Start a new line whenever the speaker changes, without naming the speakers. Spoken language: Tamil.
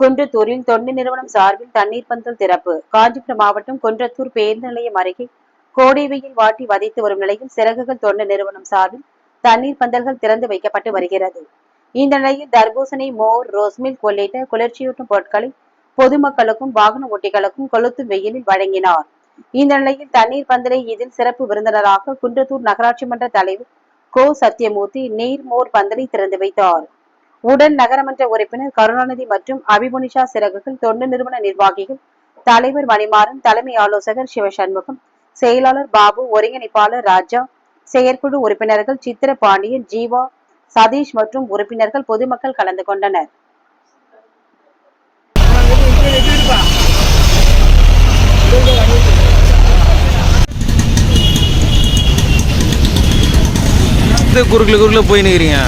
குன்றத்தூரில் தொண்டு நிறுவனம் சார்பில் தண்ணீர் பந்தல் திறப்பு. காஞ்சிபுரம் மாவட்டம் குன்றத்தூர் பேருந்து நிலையம் அருகே கோடை வெயில் வாட்டி வதைத்து வரும் நிலையில் சிறகுகள் தொண்டு நிறுவனம் சார்பில் தண்ணீர் பந்தல்கள் திறந்து வைக்கப்பட்டு வருகிறது. இந்த நிலையில் தர்பூசணி மோர் ரோஸ்மில்க் உள்ளிட்ட குளிர்ச்சியூட்டும் பொருட்களை பொதுமக்களுக்கும் வாகன ஓட்டிகளுக்கும் கொளுத்தும் வெயிலில் வழங்கினார். இந்த நிலையில் தண்ணீர் பந்தலை இதில் சிறப்பு விருந்தினராக குன்றத்தூர் நகராட்சி மன்ற தலைவர் கோ. சத்யமூர்த்தி நீர் மோர் பந்தலை திறந்து வைத்தார். உடன் நகரமன்ற உறுப்பினர் கருணாநிதி மற்றும் அபிமுனிஷா சிறகுகள் தொண்டு நிறுவன நிர்வாகிகள் தலைவர் மணிமாறன் தலைமை ஆலோசகர் சிவசண்முகம் செயலாளர் பாபு ஒருங்கிணைப்பாளர் ராஜா செயற்குழு உறுப்பினர்கள் சித்திர பாண்டியன் ஜீவா சதீஷ் மற்றும் உறுப்பினர்கள் பொதுமக்கள் கலந்து கொண்டனர்.
குறுக்கில் குறுக்கில் போய் நிற்கிறீங்க